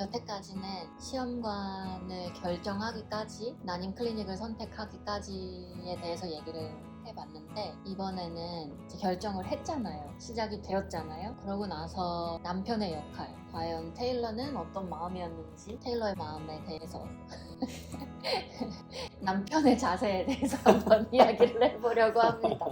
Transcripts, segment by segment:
여태까지는 시험관을 결정하기까지 난임 클리닉을 선택하기까지에 대해서 얘기를 해봤는데 이번에는 결정을 했잖아요. 시작이 되었잖아요. 그러고 나서 남편의 역할, 과연 테일러는 어떤 마음이었는지 테일러의 마음에 대해서 남편의 자세에 대해서 한번 이야기를 해보려고 합니다.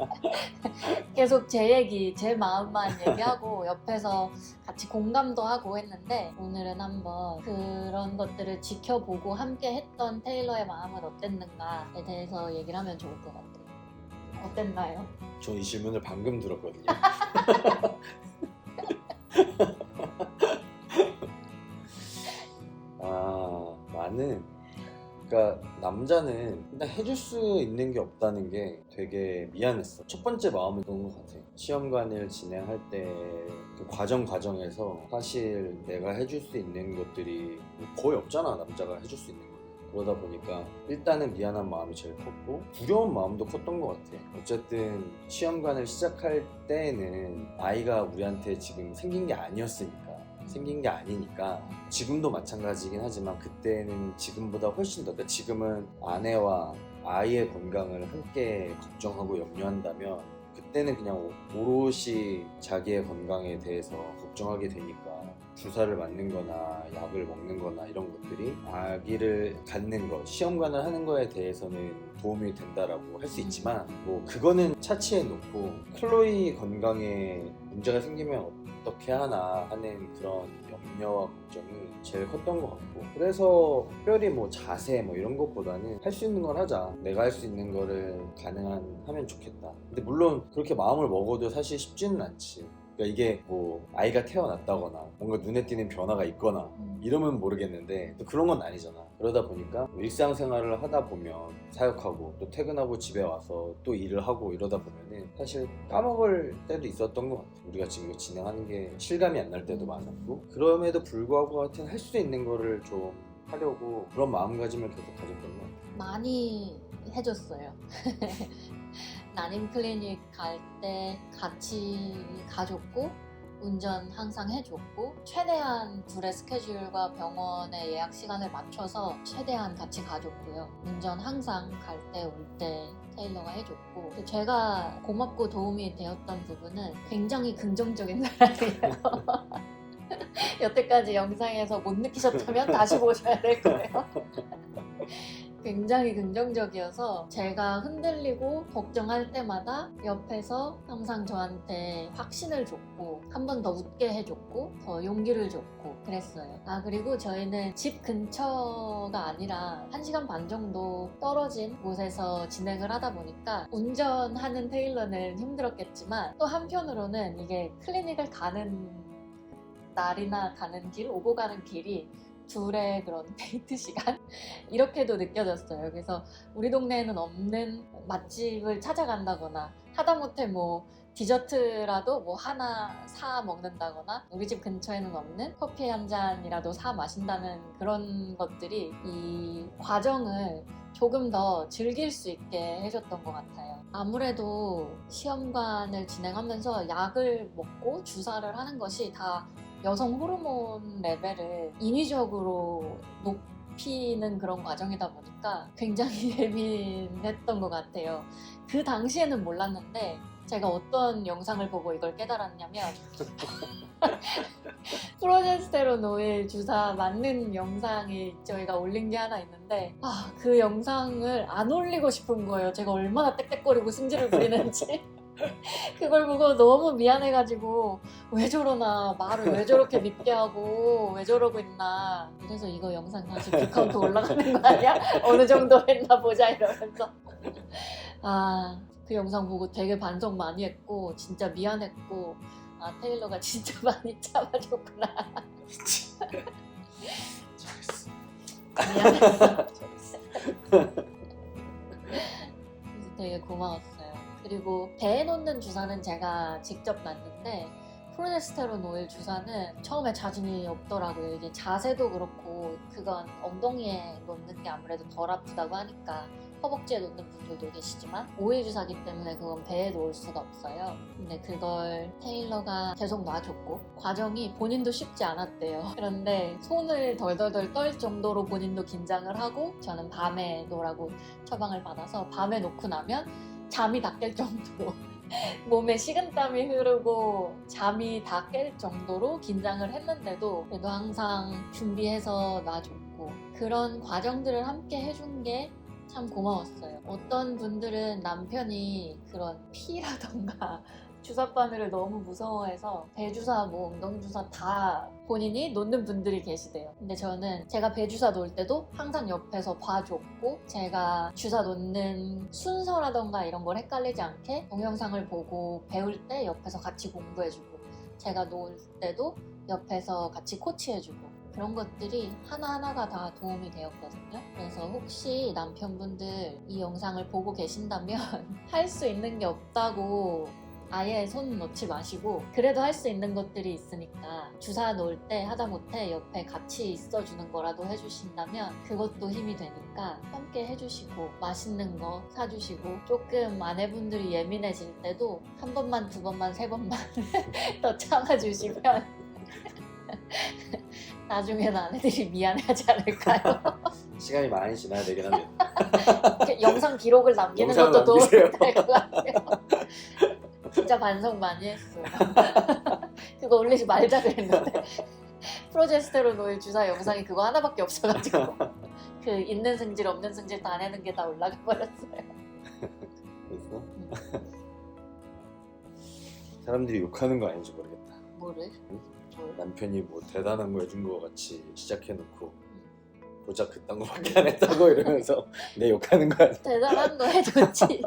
계속 제 얘기, 제 마음만 얘기하고 옆에서 같이 공감도 하고 했는데 오늘은 한번 그런 것들을 지켜보고 함께 했던 테일러의 마음은 어땠는가에 대해서 얘기를 하면 좋을 것 같아요. 어땠나요? 저 이 질문을 방금 들었거든요. 아, 나는 그러니까 남자는 그냥 해줄 수 있는 게 없다는 게 되게 미안했어. 첫 번째 마음은 그런 것 같아. 시험관을 진행할 때 그 과정 과정에서 사실 내가 해줄 수 있는 것들이 거의 없잖아. 남자가 해줄 수 있는 거. 그러다 보니까 일단은 미안한 마음이 제일 컸고 두려운 마음도 컸던 것 같아. 어쨌든 시험관을 시작할 때는 아이가 우리한테 지금 생긴 게 아니었으니까 생긴 게 아니니까 지금도 마찬가지긴 하지만 그때는 지금보다 훨씬 더 그러니까 지금은 아내와 아이의 건강을 함께 걱정하고 염려한다면 그때는 그냥 오롯이 자기의 건강에 대해서 걱정하게 되니까 주사를 맞는 거나 약을 먹는 거나 이런 것들이 아기를 갖는 것, 시험관을 하는 거에 대해서는 도움이 된다라고 할 수 있지만 뭐 그거는 차치해 놓고 클로이 건강에 문제가 생기면 어떻게 하나 하는 그런 염려와 걱정이 제일 컸던 것 같고 그래서 특별히 뭐 자세 뭐 이런 것보다는 할 수 있는 걸 하자 내가 할 수 있는 거를 가능한 하면 좋겠다. 근데 물론 그렇게 마음을 먹어도 사실 쉽지는 않지 그러니까 이게 뭐 아이가 태어났다거나 뭔가 눈에 띄는 변화가 있거나 음. 이러면 모르겠는데 또 그런 건 아니잖아. 그러다 보니까 일상생활을 하다 보면 사역하고 또 퇴근하고 집에 와서 또 일을 하고 이러다 보면은 사실 까먹을 때도 있었던 것 같아. 우리가 지금 이거 진행하는 게 실감이 안 날 때도 많았고 그럼에도 불구하고 하여튼 할 수 있는 거를 좀 하려고 그런 마음가짐을 계속 가졌던 것 같아. 많이 해줬어요. 난임 클리닉 갈 때 같이 가줬고 운전 항상 해줬고 최대한 둘의 스케줄과 병원의 예약 시간을 맞춰서 최대한 같이 가줬고요. 운전 항상 갈 때 올때 테일러가 해줬고 또 제가 고맙고 도움이 되었던 부분은 굉장히 긍정적인 사람이에요. 여태까지 영상에서 못 느끼셨다면 다시 보셔야 될 거예요. 굉장히 긍정적이어서 제가 흔들리고 걱정할 때마다 옆에서 항상 저한테 확신을 줬고 한 번 더 웃게 해줬고 더 용기를 줬고 그랬어요. 아 그리고 저희는 집 근처가 아니라 1시간 반 정도 떨어진 곳에서 진행을 하다 보니까 운전하는 테일러는 힘들었겠지만 또 한편으로는 이게 클리닉을 가는 날이나 가는 길, 오고 가는 길이 둘의 그런 데이트 시간 이렇게도 느껴졌어요. 그래서 우리 동네에는 없는 맛집을 찾아간다거나 하다못해 뭐 디저트라도 뭐 하나 사 먹는다거나 우리 집 근처에는 없는 커피 한 잔이라도 사 마신다는 그런 것들이 이 과정을 조금 더 즐길 수 있게 해줬던 것 같아요. 아무래도 시험관을 진행하면서 약을 먹고 주사를 하는 것이 다 여성 호르몬 레벨을 인위적으로 높이는 그런 과정이다 보니까 굉장히 예민했던 것 같아요. 그 당시에는 몰랐는데 제가 어떤 영상을 보고 이걸 깨달았냐면 프로제스테론 오일 주사 맞는 영상이 저희가 올린 게 하나 있는데 아, 그 영상을 안 올리고 싶은 거예요. 제가 얼마나 땡땡거리고 승질을 부리는지. 그걸 보고 너무 미안해가지고 왜 저러나 말을 왜 저렇게 밉게 하고 왜 저러고 있나 그래서 이거 영상 다시 뷰카운트 올라가는 거 아니야? 어느 정도 했나 보자 이러면서 아 그 영상 보고 되게 반성 많이 했고 진짜 미안했고 아 테일러가 진짜 많이 참아줬구나 잘했어. 미안했어. 그래서 되게 고마웠어요. 그리고 배에 놓는 주사는 제가 직접 맞는데 프로제스테론 오일 주사는 처음에 자신이 없더라고요. 이게 자세도 그렇고 그건 엉덩이에 놓는 게 아무래도 덜 아프다고 하니까 허벅지에 놓는 분들도 계시지만 오일 주사기 때문에 그건 배에 놓을 수가 없어요. 근데 그걸 테일러가 계속 놔줬고 과정이 본인도 쉽지 않았대요. 그런데 손을 덜덜덜 떨 정도로 본인도 긴장을 하고 저는 밤에 놓으라고 처방을 받아서 밤에 놓고 나면 잠이 다 깰 정도로 몸에 식은땀이 흐르고 잠이 다 깰 정도로 긴장을 했는데도 그래도 항상 준비해서 놔줬고 그런 과정들을 함께 해준 게 참 고마웠어요. 어떤 분들은 남편이 그런 피라던가 주사 바늘을 너무 무서워해서 배주사 뭐 엉덩주사 다 본인이 놓는 분들이 계시대요. 근데 저는 제가 배주사 놓을 때도 항상 옆에서 봐줬고 제가 주사 놓는 순서라던가 이런 걸 헷갈리지 않게 동영상을 보고 배울 때 옆에서 같이 공부해주고 제가 놓을 때도 옆에서 같이 코치해주고 그런 것들이 하나하나가 다 도움이 되었거든요. 그래서 혹시 남편분들 이 영상을 보고 계신다면 할 수 있는 게 없다고 아예 손 놓지 마시고 그래도 할 수 있는 것들이 있으니까 주사 놓을 때 하다못해 옆에 같이 있어주는 거라도 해주신다면 그것도 힘이 되니까 함께 해주시고 맛있는 거 사주시고 조금 아내분들이 예민해질 때도 한 번만 두 번만 세 번만 더 참아주시면 나중에는 아내들이 미안해하지 않을까요? 시간이 많이 지나야 되긴 합니다. 이렇게 영상 기록을 남기는 영상을 것도 도움이 남기세요. 될 것 같아요. 진짜 반성 많이 했어. 그거 올리지 말자 그랬는데 프로제스테론 오일 주사 영상이 그거 하나밖에 없어가지고 그 있는 승질 없는 승질 다 내는 게 다 올라가 버렸어요. 그래서 사람들이 욕하는 거 아닌지 모르겠다. 뭐를? 뭘? 남편이 뭐 대단한 거 해준 거 같이 시작해놓고 고작 그딴 거밖에 안 했다고 이러면서 내 욕하는 거 아니야? 대단한 거 해줬지.